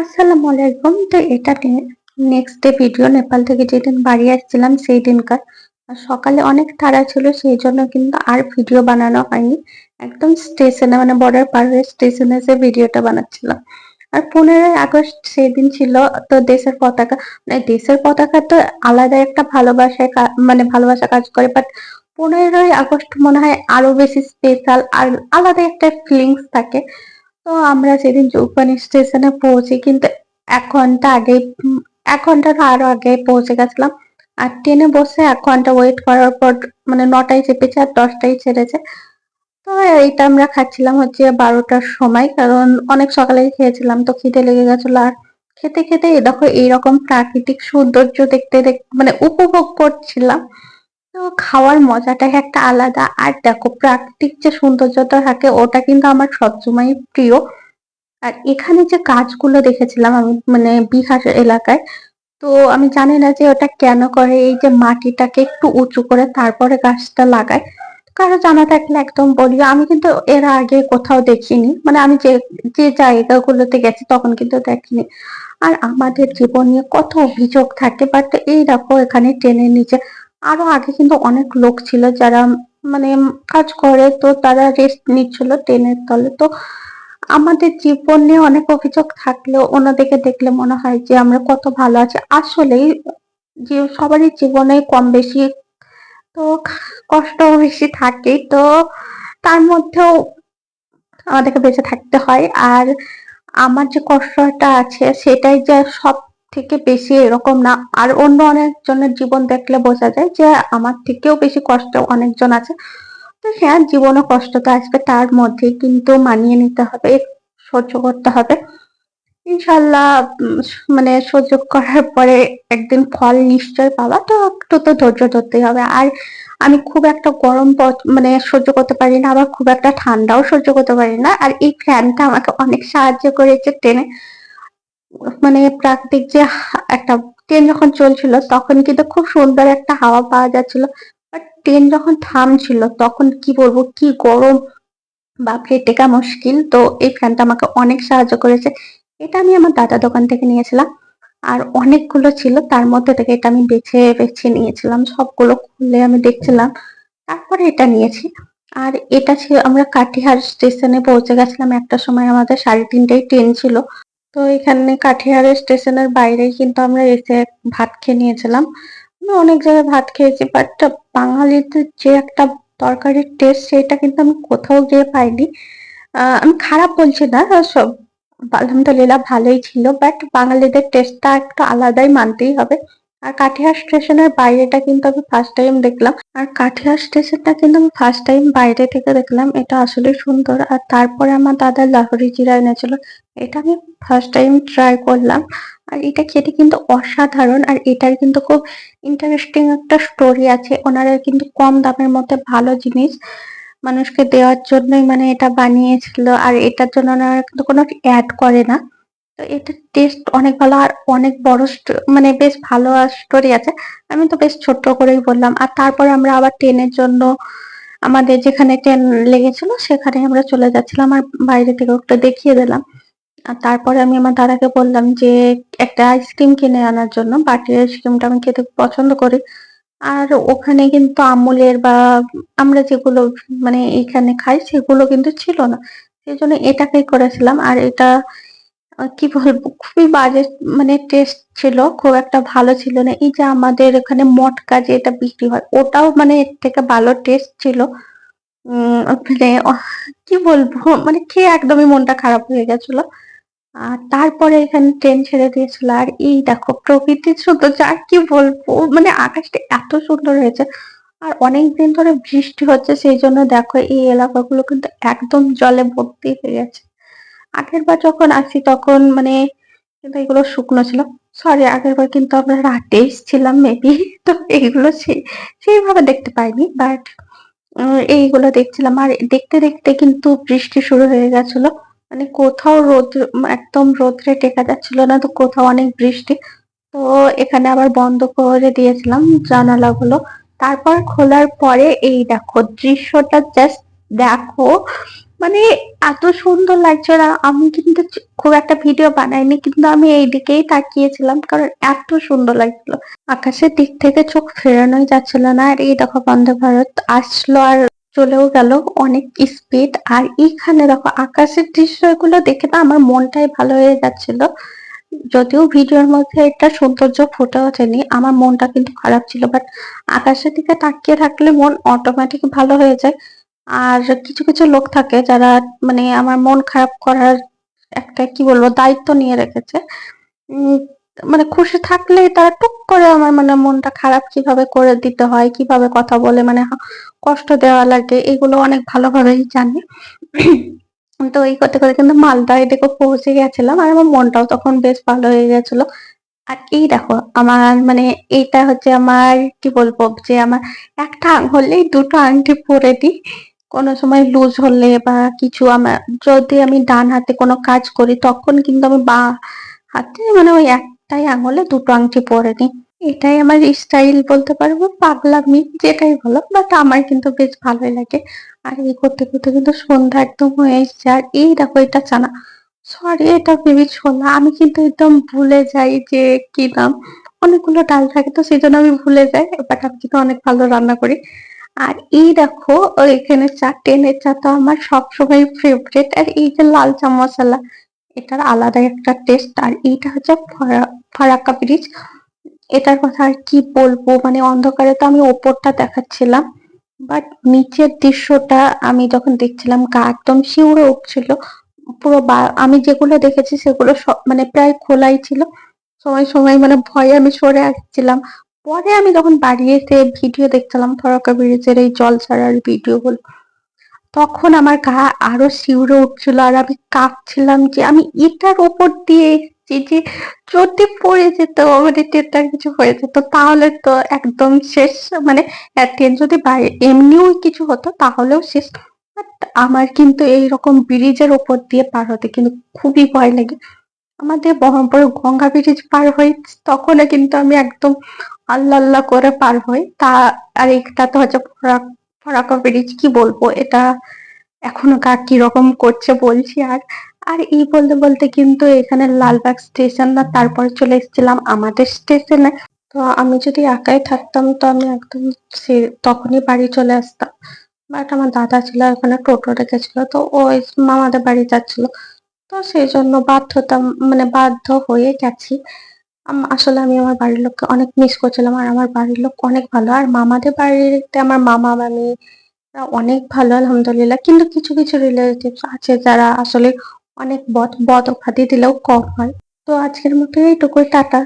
আসসালামু আলাইকুম তো এটা নেক্সট ডে ভিডিও নেপাল থেকে যেদিন বাড়ি আসছিলাম সেই দিনকার। সকালে অনেক তাড়া ছিল, সেই জন্য কিন্তু আর ভিডিও বানানো হয়নি। একদম স্টেশনে মানে বর্ডার পার হয়ে স্টেশনে এসে ভিডিওটা বানাচ্ছিলাম। আর পনেরোই আগস্ট সেই দিন ছিল, তো দেশের পতাকা। মানে দেশের পতাকা তো আলাদা একটা ভালোবাসায় মানে ভালোবাসা কাজ করে বাট পনেরোই আগস্ট মনে হয় আরও বেশি স্পেশাল আর আলাদা একটা ফিলিংস থাকে। তো আমরা সেদিন যোগবাণী স্টেশনে পৌঁছি কিন্তু এক ঘণ্টা আগে এক ঘণ্টার আরও আগে পৌঁছে গেছিলাম। আর ট্রেনে বসে এক ঘণ্টা ওয়েট করার পর মানে নটায় চেপেছে আর দশটায় ছেড়েছে। তো এইটা আমরা খাচ্ছিলাম হচ্ছে বারোটার সময়, কারণ অনেক সকালে খেয়েছিলাম তো খিদে লেগে গেছিল। আর খেতে খেতে দেখো, এইরকম প্রাকৃতিক সৌন্দর্য দেখতে দেখতে মানে উপভোগ করছিলাম। তো খাওয়ার মজাটাই একটা আলাদা। আর দেখো, প্রাকৃতিক যে সৌন্দর্যটা থাকে, ওটা কিন্তু আমার সবসময় প্রিয়। আর এখানে যে গাছগুলো দেখেছিলাম আমি মানে বিহার এলাকায়, তো আমি জানি না যে ওটা কেন করে, এই যে মাটিটাকে একটু উঁচু করে তারপরে গাছটা লাগায়। কারও জানা থাকলে একদম বলিও। আমি কিন্তু এর আগে কোথাও দেখিনি। মানে আমি যে যে জায়গাগুলোতে গেছি তখন কিন্তু দেখিনি। আর আমাদের জীবন নিয়ে কত অভিযোগ থাকে বাট এই দেখো, এখানে ট্রেনের নিচে আরও আগে কিন্তু অনেক লোক ছিল যারা মানে কাজ করে, তো তারা রেস্ট নিচ্ছিল ট্রেনের তলে। তো আমাদের জীবন অনেক অভিযোগ থাকলেও ওনাদেরকে দেখলে মনে হয় যে আমরা কত ভালো আছি। আসলেই যে সবারই জীবনে কম বেশি তো কষ্ট বেশি থাকে তো তার মধ্যেও আমাদেরকে বেঁচে থাকতে হয়। আর আমার যে কষ্টটা আছে সেটাই যে সব থেকে বেশি এরকম না। আর অন্য অনেকজনের জীবন দেখলে বোঝা যায় যে আমার থেকেও বেশি কষ্ট অনেকজন আছে। তো হ্যাঁ জীবনে কষ্ট তো আসবে, তার মধ্যে কিন্তু মানিয়ে নিতে হবে, সহ্য করতে হবে। ইনশাল্লাহ মানে সহ্য করার পরে একদিন ফল নিশ্চয় পাওয়া তো একটু তো ধৈর্য ধরতেই হবে। আর আমি খুব একটা গরম মানে সহ্য করতে পারি না, আবার খুব একটা ঠান্ডাও সহ্য করতে পারি না। আর এই ফ্যানটা আমাকে অনেক সাহায্য করেছে ট্রেনে মানে প্রাকৃতিক যে একটা ট্রেন যখন চলছিল, তখন কিন্তু খুব সুন্দর একটা হাওয়া পাওয়া যাচ্ছিল। আর ট্রেন যখন থামছিল, তখন কি বলব, কি গরম! বাপরে টেকা মুশকিল! তো এই ফ্যানটা আমাকে অনেক সাহায্য করেছে। এটা আমি আমার দাদার দোকান থেকে নিয়েছিলাম। আর অনেকগুলো ছিল, তার মধ্যে থেকে এটা আমি বেছে বেছে নিয়েছিলাম। সবগুলো খুলে আমি দেখছিলাম। তারপরে এটা নিয়েছি। আর এটা ছিল, আমরা কাটিহার স্টেশনে পৌঁছে গেছিলাম একটা সময়। আমাদের সাড়ে তিনটায় ট্রেন ছিল। তো এখানে কাঠিয়ারের স্টেশনের বাইরেই কিন্তু আমরা এসে ভাত খেয়ে নিয়েছিলাম। আমি অনেক জায়গায় ভাত খেয়েছি বাট বাঙালিদের যে একটা তরকারির টেস্ট সেটা কিন্তু আমি কোথাও গিয়ে পাইনি। আমি খারাপ বলছি না সব আলহামদুলিল্লাহ ভালোই ছিল বাট বাঙালিদের টেস্টটা একটু আলাদাই মানতেই হবে। আর কাঠিহার স্টেশনের বাইরেটা কিন্তু আমি ফার্স্ট টাইম দেখলাম। আর কাঠিহার স্টেশনটা কিন্তু আমি ফার্স্ট টাইম বাইরে থেকে দেখলাম। এটা আসলে সুন্দর। আর তারপরে আমার দাদা লাহোরি জিরা এনেছিল। এটা আমি ফার্স্ট টাইম ট্রাই করলাম। আর এটা খেতে কিন্তু অসাধারণ। আর এটার কিন্তু খুব ইন্টারেস্টিং একটা স্টোরি আছে। ওনারা কিন্তু কম দামের মধ্যে ভালো জিনিস মানুষকে দেওয়ার জন্যই মানে এটা বানিয়েছিল। আর এটার জন্য ওনারা কিন্তু কোনো অ্যাড করে না। তো এটা টেস্ট অনেক ভালো আর অনেক বড় মানে বেশ ভালো স্টোরি আছে। আমি তো বেশ ছোট্ট করেই বললাম। আর তারপরে আমরা আবার ট্রেনের জন্য আমাদের যেখানে ট্রেন লেগেছিল, সেখানে আমরা চলে যাচ্ছিলাম আর বাইরে থেকে একটু দেখিয়ে দিলাম। আর তারপরে আমি আমার দাদাকে বললাম যে, একটা আইসক্রিম কিনে আনার জন্য। বাটির আইসক্রিমটা আমি খেতে পছন্দ করি। আর ওখানে কিন্তু আমুলের বা আমরা যেগুলো মানে এখানে খাই, সেগুলো কিন্তু ছিল না। সেই জন্য এটাকেই করেছিলাম। আর এটা কি বলব, খুবই বাজে মানে টেস্ট ছিল, খুব একটা ভালো ছিল না। এই যে আমাদের এখানে মটকা যেটা বিক্রি হয়, ওটাও মানে এর থেকে ভালো টেস্ট ছিল। মানে কি বলব মানে খেয়ে একদমই মনটা খারাপ হয়ে গেছিল। আর তারপরে এখানে ট্রেন ছেড়ে দিয়েছিল। আর এই দেখো, প্রকৃতির সৌন্দর্য আর কি বলব মানে আকাশটা এত সুন্দর হয়েছে। আর অনেক দিন ধরে বৃষ্টি হচ্ছে, সেই জন্য দেখো এই এলাকাগুলো কিন্তু একদম জলে ভর্তি হয়ে গেছে। আগের বার যখন আসি তখন মানে কিন্তু এগুলো শুকনো ছিল। সরি আগের বার কিন্তু আমরা রাতে এসেছিলাম মেবি তো এইগুলো সেই সেইভাবে দেখতে পাইনি বাট এইগুলো দেখছিলাম। আর দেখতে দেখতে কিন্তু বৃষ্টি শুরু হয়ে গেছিল। মানে কোথাও রোদ, একদম রোদ্রে টেকা যাচ্ছিল না, তো কোথাও অনেক বৃষ্টি। তো এখানে আবার বন্ধ করে দিয়েছিলাম জানালাগুলো। তারপর খোলার পরে এই দেখো, দৃশ্যটা জাস্ট দেখো। মানে এত সুন্দর লাগছে না। আমি কিন্তু খুব একটা ভিডিও বানাইনি, কিন্তু আমি এই দিকেই তাকিয়েছিলাম, কারণ এত সুন্দর লাগছিল। আকাশের দিক থেকে চোখ ফেরানোই যাচ্ছিল না, আর এই দেখো বন্দে ভারত, আসলো আর চলেও গেল অনেক স্পিড আর এখানে দেখো আকাশের দৃশ্যগুলো দেখে না আমার মনটাই ভালো হয়ে যাচ্ছিল। যদিও ভিডিওর মধ্যে এটা সৌন্দর্য ফুটে ওঠেনি, আমার মনটা কিন্তু খারাপ ছিল বাট আকাশের দিকে তাকিয়ে থাকলে মন অটোমেটিক ভালো হয়ে যায়। আর কিছু কিছু লোক থাকে যারা মানে আমার মন খারাপ করার একটা, কি বলব, দায়িত্ব নিয়ে রেখেছে। মানে খুশি থাকলেই তারা টুক করে আমার মানে মনটা খারাপ কীভাবে করে দিতে হয়, কীভাবে কথা বলে মানে কষ্ট দেওয়া লাগে, এগুলো অনেক ভালোভাবেই জানি। তো এই করতে করতে কিন্তু মালদা এদিকে পৌঁছে গেছিলাম আর আমার মনটাও তখন বেশ ভালো হয়ে গেছিল। আর এই দেখো, আমার মানে এইটা হচ্ছে আমার, কি বলব, যে আমার একটা আঙুলেই দুটো আংটি পরে দিই। কোনো সময় লুজ হলে বা কিছু আমার যদি আমি ডান হাতে কোনো কাজ করি, তখন কিন্তু আমি বা হাতে মানে ওই একটাই আঙুলে দুটো আংটি পরে নিই। এটাই আমার স্টাইল বলতে পারব পাগলামি যেটাই বলো বাট আমার কিন্তু বেশ ভালোই লাগে। আর এই করতে করতে কিন্তু সন্ধ্যা একদম হয়ে আর এই দেখো, এটা চানা। সরি এটা বেবি ছোলা। আমি কিন্তু একদম ভুলে যাই যে কি নাম। অনেকগুলো ডাল থাকে তো, সেই জন্য আমি ভুলে যাই বাট আমি কিন্তু অনেক ভালো রান্না করি। আর এই দেখো এখানে চা টেনের চা তো আমার সবসময় ফেভারিট আর এই যে লাল চা মশলা, এটার আলাদা একটা টেস্ট আর এইটা হচ্ছে ফরা- ফারাক্কা ব্রিজ। এটার কথা আর কি বলব মানে অন্ধকারে তো আমি ওপরটা দেখাচ্ছিলাম বাট নিচের দৃশ্যটা আমি যখন দেখছিলাম, গা একদম শিউরে উঠছিল। পুরো আমি যেগুলো দেখেছি, সেগুলো সব মানে প্রায় খোলাই ছিল। সময় সময় মানে ভয়ে আমি সরে আসছিলাম। পরে আমি যখন বাড়ি এসে ভিডিও দেখছিলাম ফরাক্কা ব্রিজের এই জল ছাড়ার ভিডিও গুলো। তখন আমার গা আরও শিউরে উঠছিল আর আমি কাঁপছিলাম যে আমি এটার ওপর দিয়ে এসেছি যে যদি পড়ে যেত মানে কিছু হয়ে যেত, তাহলে তো একদম শেষ মানে যদি এমনিও কিছু হতো, তাহলেও শেষ। আমার কিন্তু এইরকম ব্রিজের ওপর দিয়ে পার হতে কিন্তু খুবই ভয় লাগে। আমাদের বহরমপুর গঙ্গা ব্রিজ পার হই তখনও কিন্তু আমি একদম আল্লাহ আল্লাহ করে পার হই, তা আর এটা তো হচ্ছে ফরাক- ব্রিজ, কি বলব? এটা এখনও গা কীরকম করছে বলছি আর। আর এই বলতে বলতে কিন্তু এখানে লালবাগ স্টেশন না, তারপরে চলে এসেছিলাম আমাদের স্টেশনে তো আমি যদি একাই থাকতাম, তো আমি একদম সে, তখনই বাড়ি চলে আসতাম। বাট আমার দাদা ছিল, ওখানে টোটো রেখেছিল, তো ও মামাদের বাড়ি যাচ্ছিল। তো সেই জন্য বাধ্যতা মানে বাধ্য হয়ে গেছি। আসলে আমি আমার বাড়ির লোককে অনেক মিস করছিলাম আর আমার বাড়ির লোক অনেক ভালো। আর মামাদের বাড়িতে আমার মামা, মামি অনেক ভালো, আলহামদুলিল্লাহ। কিন্তু কিছু কিছু রিলেটিভস আছে যারা আসলে অনেক বদ বদ উপাধি দিলেও কম হয়। তো আজকের মতো এইটুকুই, টাটা।